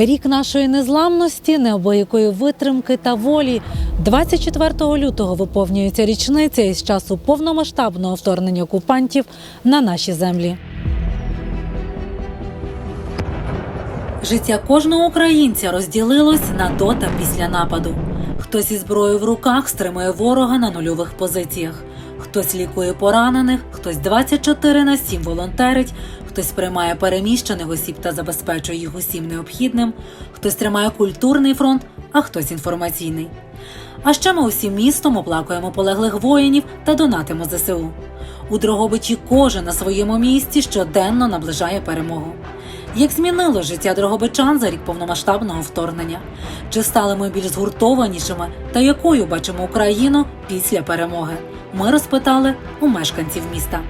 Рік нашої незламності, неабиякої витримки та волі. 24 лютого виповнюється річниця із часу повномасштабного вторгнення окупантів на наші землі. Життя кожного українця розділилось на до та після нападу. Хтось із зброєю в руках стримує ворога на нульових позиціях. Хтось лікує поранених, хтось 24 на 7 волонтерить, хтось приймає переміщених осіб та забезпечує їх усім необхідним, хтось тримає культурний фронт, а хтось інформаційний. А ще ми усім містом оплакуємо полеглих воїнів та донатимо ЗСУ. У Дрогобичі кожен на своєму місці щоденно наближає перемогу. Як змінило життя дрогобичан за рік повномасштабного вторгнення? Чи стали ми більш згуртованішими та якою бачимо Україну після перемоги? Ми розпитали у мешканців міста.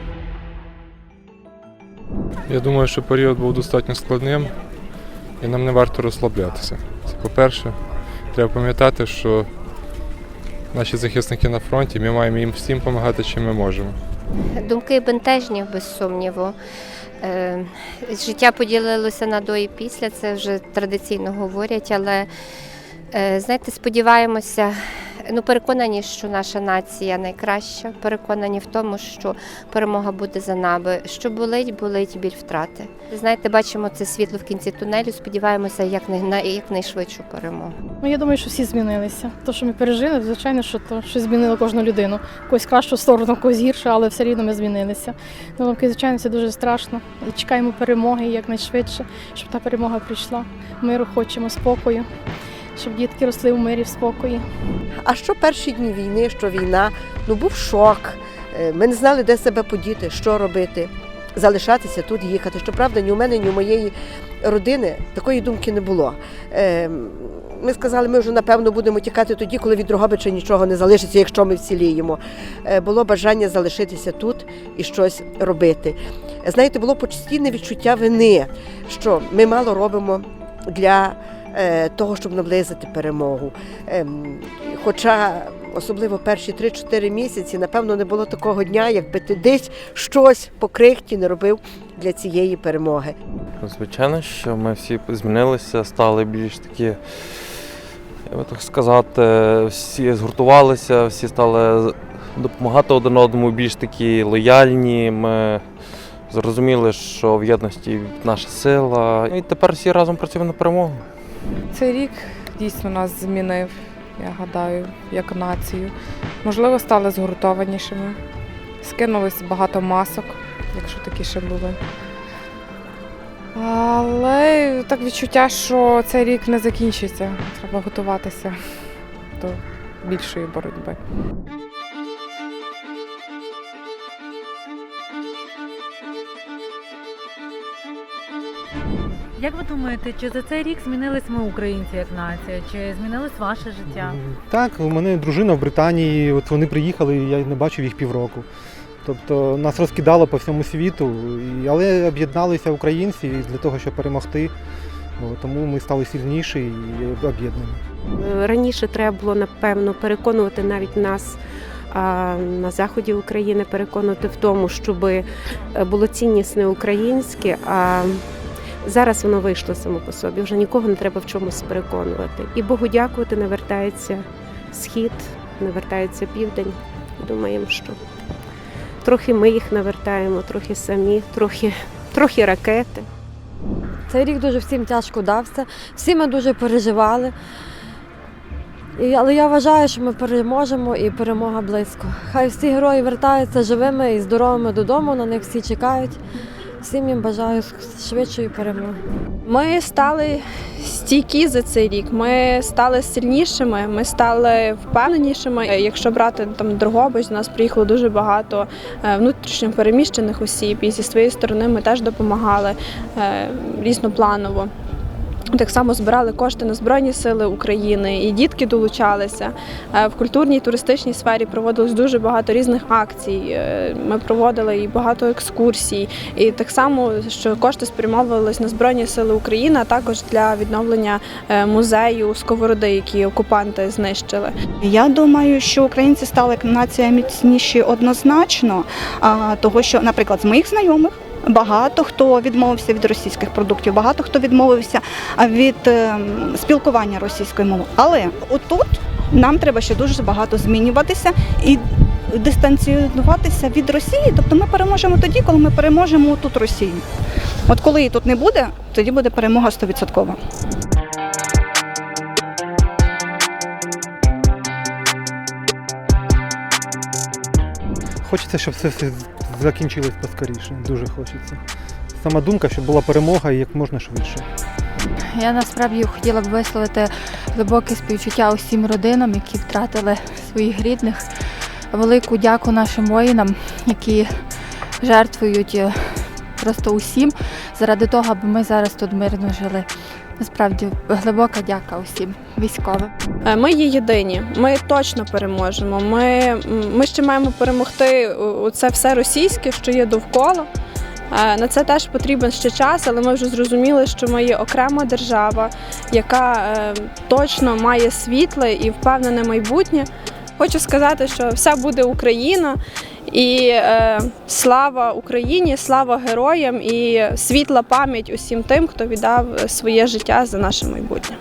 Я думаю, що період був достатньо складним і нам не варто розслаблятися. Це по-перше, треба пам'ятати, що наші захисники на фронті, ми маємо їм всім допомагати, чим ми можемо. Думки бентежні, без сумніву. Е, Життя поділилося на до і після, це вже традиційно говорять, але е, знаєте, сподіваємося, ну переконані, що наша нація найкраща, переконані в тому, що перемога буде за нами. Що болить, болить біль втрати. Знаєте, бачимо це світло в кінці тунелю. Сподіваємося, як най- на якнайшвидшу перемогу. Ну, я думаю, що всі змінилися. То, що ми пережили, звичайно, що то щось змінило кожну людину. Когось кращу сторону, когось гірше, але все рівно ми змінилися. Ну, звичайно, це дуже страшно. Чекаємо перемоги якнайшвидше, щоб та перемога прийшла. Миру хочемо, спокою, щоб дітки росли в мирі, в спокої. А що перші дні війни, що війна, ну був шок. Е, Ми не знали, де себе подіти, що робити, залишатися тут, їхати. Щоправда, ні у мене, ні у моєї родини такої думки не було. Е, Ми сказали, ми вже напевно будемо тікати тоді, коли від Дрогобича нічого не залишиться, якщо ми вціліємо. Е, Було бажання залишитися тут і щось робити. Знаєте, було постійне відчуття вини, що ми мало робимо для того, щоб наблизити перемогу. Ем, Хоча особливо перші 3-4 місяці, напевно, не було такого дня, якби ти десь щось по крихті не робив для цієї перемоги. Звичайно, що ми всі змінилися, стали більш такі, я би так сказати, всі згуртувалися, всі стали допомагати один одному, більш такі лояльні. Ми зрозуміли, що в єдності наша сила. І тепер всі разом працюємо на перемогу. Цей рік дійсно нас змінив, я гадаю, як націю. Можливо, стали згуртованішими. Скинулись багато масок, якщо такі ще були. Але так відчуття, що цей рік не закінчиться. Треба готуватися до більшої боротьби. Як ви думаєте, чи за цей рік змінились ми, українці, як нація? Чи змінилось ваше життя? Так, у мене дружина в Британії, от вони приїхали, я не бачив їх півроку. Тобто нас розкидало по всьому світу, але об'єдналися українці для того, щоб перемогти. Тому ми стали сильніші і об'єднані. Раніше треба було напевно переконувати навіть нас а, на заході України, переконувати в тому, щоб було ціннісне українське. А зараз воно вийшло само по собі. Вже нікого не треба в чомусь переконувати. І Богу дякувати, не вертається схід, не вертається південь. Думаємо, що трохи ми їх навертаємо, трохи самі, трохи, трохи ракети. Цей рік дуже всім тяжко дався, всі ми дуже переживали. Але я вважаю, що ми переможемо і перемога близько. Хай всі герої вертаються живими і здоровими додому, на них всі чекають. Всім їм бажаю швидшої перемоги. Ми стали стійкі за цей рік. Ми стали сильнішими, ми стали впевненішими. Якщо брати там Дрогобич, до нас приїхало дуже багато е, внутрішньо переміщених осіб, і зі своєї сторони ми теж допомагали е, різнопланово. Так само збирали кошти на Збройні Сили України, і дітки долучалися. Е, В культурній туристичній сфері проводилось дуже багато різних акцій. Е, Ми проводили і багато екскурсій. І так само, що кошти спрямовувались на Збройні Сили України, а також для відновлення е, музею Сковороди, які окупанти знищили. Я думаю, що українці стали нація міцніші однозначно, того що, наприклад, з моїх знайомих багато хто відмовився від російських продуктів, багато хто відмовився від ем, спілкування російською мовою. Але отут нам треба ще дуже багато змінюватися і дистанціюватися від Росії. Тобто ми переможемо тоді, коли ми переможемо тут Росію. От коли її тут не буде, тоді буде перемога 100%. Хочеться, щоб все все закінчилось поскоріше. Дуже хочеться. Сама думка, щоб була перемога і як можна швидше. Я насправді хотіла б висловити глибоке співчуття усім родинам, які втратили своїх рідних. Велику дяку нашим воїнам, які жертвують е, просто усім заради того, аби ми зараз тут мирно жили. Насправді глибока дяка усім військовим. Е, Ми є єдині, ми точно переможемо. Ми, ми ще маємо перемогти у- це все російське, що є довкола. Е, На це теж потрібен ще час, але ми вже зрозуміли, що ми є окрема держава, яка е, точно має світле і впевнене майбутнє. Хочу сказати, що все буде Україна, і е, слава Україні, слава героям і світла пам'ять усім тим, хто віддав своє життя за наше майбутнє.